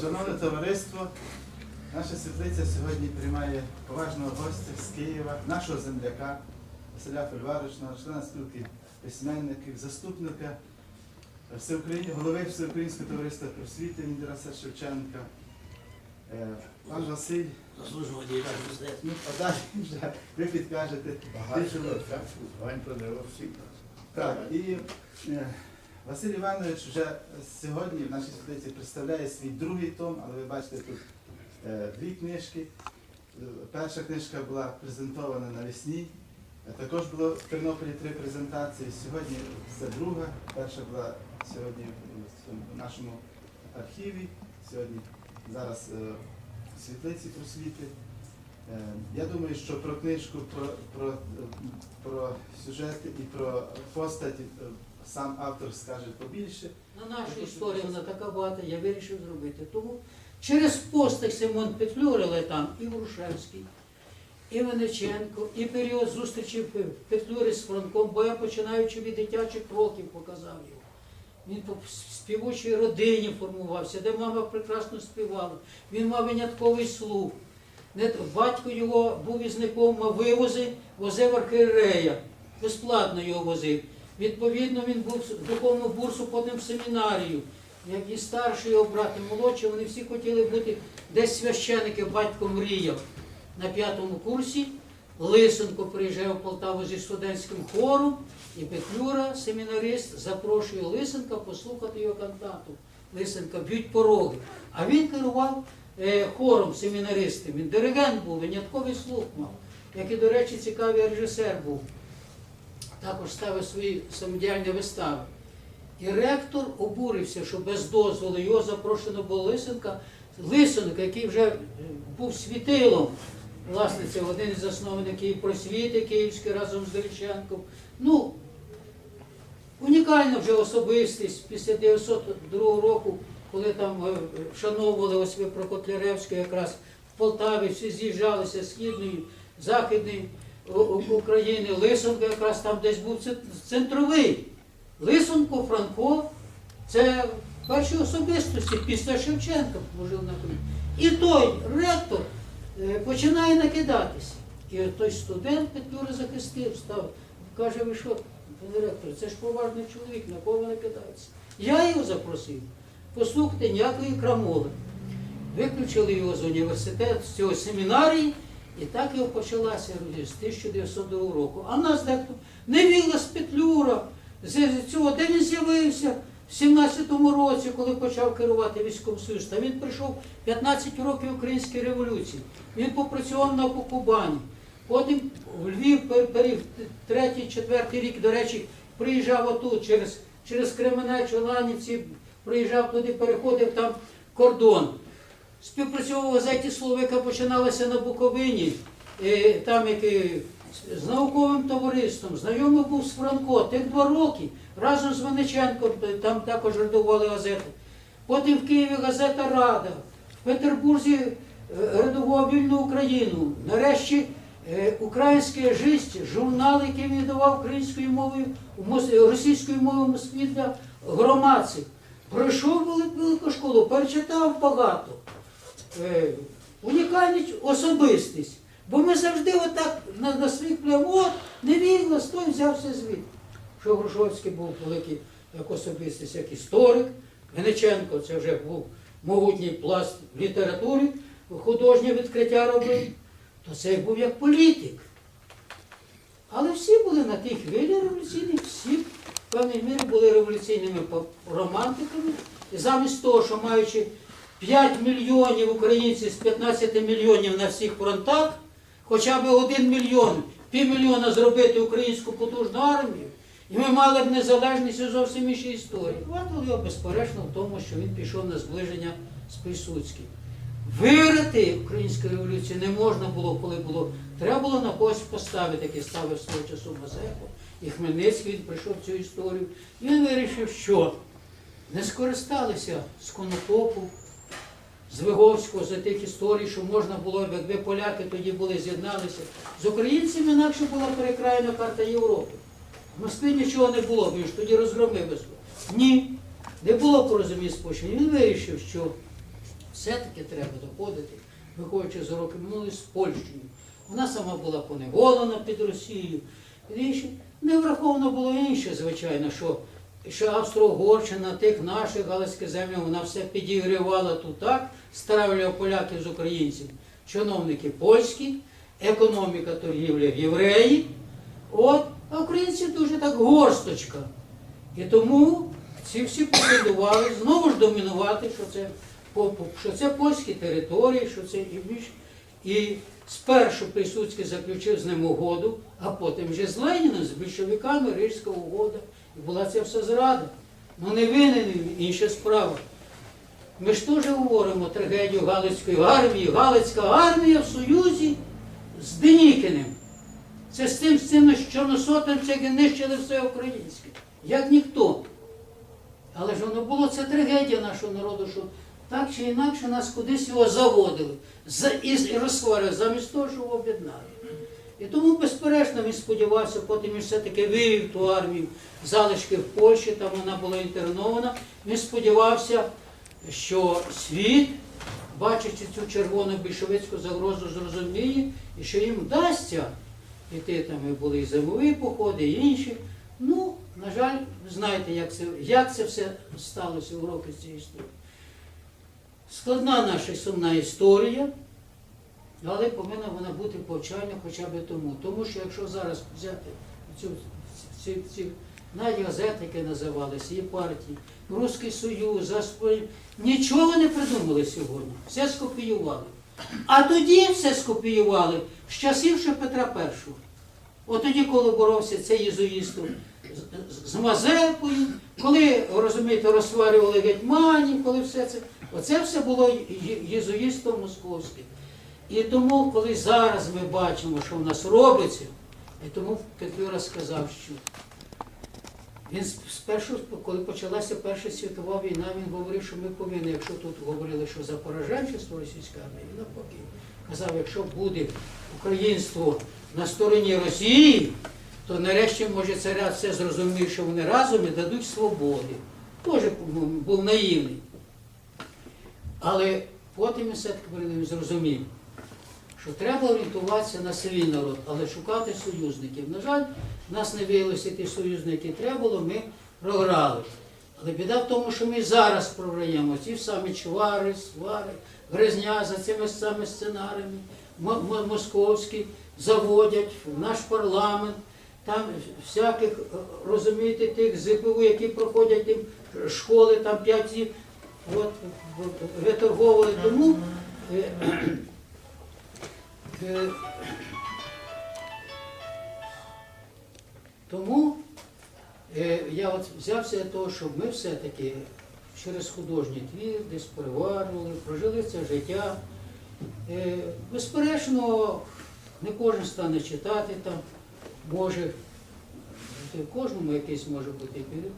Шановне товариство, наша світлиця сьогодні приймає поважного гостя з Києва, нашого земляка Василя Фольваричного, члена спілки письменників, заступника Всеукраїн... голови Всеукраїнського товариства просвіти імені Шевченка. Е, Пан Василь, ну, а далі вже ви підкажете. Багато. Так, і е, Василь Іванович вже сьогодні в нашій світлиці представляє свій другий том, але ви бачите тут е, дві книжки. Перша книжка була презентована навесні. Також було в Тернополі три презентації. Сьогодні це друга. Перша була сьогодні в нашому архіві. Сьогодні зараз е, в світлиці просвіти. Е, Я думаю, що про книжку, про, про, про сюжети і про постать е, сам автор скаже побільше. На нашу історію вона така багата, я вирішив зробити. Тому через постать Симон Петлюрили там і Грушевський, і Вениченко, і період зустрічі Петлюри з Франком, бо я починаючи від дитячих років показав його. Він по співочій родині формувався, де мама прекрасно співала. Він мав винятковий слух. Батько його був візником, мав вивози, возив архієрея, безплатно його возив. Відповідно, він був духовну бурсу, потім в семінарію. Як і старший його брат, і молодший, вони всі хотіли бути десь священики, батько мріяв. На п'ятому курсі Лисенко приїжджає в Полтаву зі студентським хором, і Петлюра, семінарист, запрошує Лисенка послухати його кантату. Лисенка б'ють пороги. А він керував е, хором семінаристів. Він диригент був, винятковий слух мав, як і, до речі, цікавий режисер був. Також ставив свої самодіяльні вистави. І ректор обурився, що без дозволу його запрошено було Лисенка. Лисенко, який вже е, був світилом, власне, це один із засновників просвіти Київської разом з Доріченком. Ну, унікальна вже особистість після 902 року, коли там е, вшановували ось ви про Котляревську якраз в Полтаві, всі з'їжджалися східної, західної України. Лисенко якраз там десь був центровий. Лисенко, Франко це перші особистості після Шевченка служив на Київ. І той ректор е, починає накидатися. І той студент Петлюри захистив, став, каже, ви що, пане ректор, це ж поважний чоловік, на кого накидається? Я його запросив. Послухайте, ніякої крамоли. Виключили його з університету, з цього семінарії, і так його почалася з 1902 року. А нас дехто не з Петлюра, з цього, де він з'явився в 17-му році, коли почав керувати військовим Союзом. Та він прийшов 15 років Української революції. Він попрацював на Кубані. Потім в Львів пер- перів третій, четвертий рік, до речі, приїжджав отут через, через Кременець, Ланівці, приїжджав туди, переходив там кордон. Співпрацював в газеті Слово, яка починалася на Буковині, там як з науковим товариством, знайомий був з Франко, тих два роки, разом з Вениченком, там також редагували газети. Потім в Києві газета Рада, в Петербурзі е, редагував вільну Україну. Нарешті е, українське життя, журнал, який він давав українською мовою, російською мовою Москві для громадців. Пройшов велику школу, перечитав багато. Е, унікальність особистість. Бо ми завжди отак на, на своїх плям, от, не вірно, той взявся звідти. Що Грушовський був великий як особистість, як історик, Вениченко це вже був могутній пласт в літературі, художнє відкриття робив, то це був як політик. Але всі були на тій хвилі революційній, всі в певній мірі були революційними романтиками. І замість того, що маючи 5 мільйонів українців з 15 мільйонів на всіх фронтах, хоча б 1 мільйон, півмільйона зробити українську потужну армію, і ми мали б незалежність і зовсім інші історії. Хватило його безперечно в тому, що він пішов на зближення з Пільсудським. Вирити українську революцію не можна було, коли було. Треба було на когось поставити, який ставив свого часу Мазепу. І Хмельницький він прийшов цю історію. І він вирішив, що не скористалися з конотопу, з Виговського, з тих історій, що можна було, якби поляки тоді були з'єдналися. З українцями інакше була перекраєна карта Європи. В Москві нічого не було, він ж тоді розгромив Ні, не було порозуміння спочинення. Він вирішив, що все-таки треба доходити, виходячи з уроків минулої з Польщею. Вона сама була поневолена під Росією. Не враховано було інше, звичайно, що, що Австро-Угорщина, тих наших галицьких землях, вона все підігрівала тут так, стравлювала поляків з українців, чиновники польські, економіка торгівля євреї. От, а українці дуже так горсточка. І тому ці всі претендували знову ж домінувати, що це, що це польські території, що це і більш. І спершу Писуцький заключив з ним угоду, а потім вже з Леніном, з більшовиками Рижська угода. Була ця вся зрада. Ну не винен інша справа. Ми ж теж говоримо трагедію Галицької армії. Галицька армія в Союзі з Денікіним. Це з тим, з цим чорносотенцем, які нищили все українське. Як ніхто. Але ж воно було це трагедія нашого народу, що так чи інакше нас кудись його заводили за- і, і розсварили, замість того, щоб об'єднали. І тому, безперечно, він сподівався, потім він все-таки вивів ту армію залишки в Польщі, там вона була інтернована. Він сподівався, що світ, бачачи цю червону більшовицьку загрозу, зрозуміє, і що їм вдасться іти там і були і зимові походи, і інші. Ну, на жаль, ви знаєте, як це, як це все сталося в роки цієї історії. Складна наша сумна історія, але повинна вона бути повчальна хоча б тому. Тому що якщо зараз взяти цю, ці, ці навіть газети, які називалися, і партії, Руський Союз, Заспо- нічого не придумали сьогодні. Все скопіювали. А тоді все скопіювали з часів ще Петра І. От тоді, коли боровся цей єзуїстом з Мазепою, коли, розумієте, розсварювали гетьманів, коли все це. Оце все було єзуїстом московським. І тому, коли зараз ми бачимо, що в нас робиться, і тому Петлюра сказав, що він спершу, коли почалася Перша світова війна, він говорив, що ми повинні, якщо тут говорили, що за пораженчество російська армія, він навпаки. Казав, якщо буде українство на стороні Росії, то нарешті може царя все зрозуміє, що вони разом і дадуть свободи. Теж був наївний. Але потім все-таки зрозумів, що треба орієнтуватися на свій народ, але шукати союзників. На жаль, в нас не виявилися ті союзники, треба було, ми програли. Але біда в тому, що ми зараз програємо ті самі чвари, свари, гризня за цими самими сценаріями, московські заводять в наш парламент, там всяких, е, розумієте, тих ЗПУ, які проходять тим школи, там п'ять от, виторговували. Тому е, Тому е, я от взявся до того, щоб ми все-таки через художній твір десь переварювали, прожили це життя. Е, безперечно, не кожен стане читати там, може, в кожному якийсь може бути період.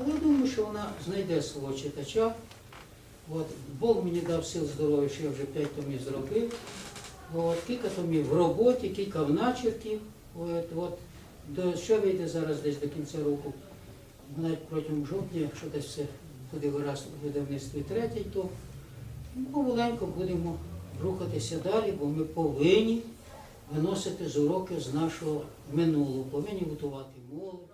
Але я думаю, що вона знайде свого читача. От, Бог мені дав сил здоров'я, що я вже п'ять томів зробив. От, кілька томів в роботі, кілька в начерків. От, от, до, що вийде зараз десь до кінця року, навіть протягом жовтня, якщо десь все буде вираз у видавництві третій, то помаленьку будемо рухатися далі, бо ми повинні виносити з уроків з нашого минулого, повинні готувати молодь.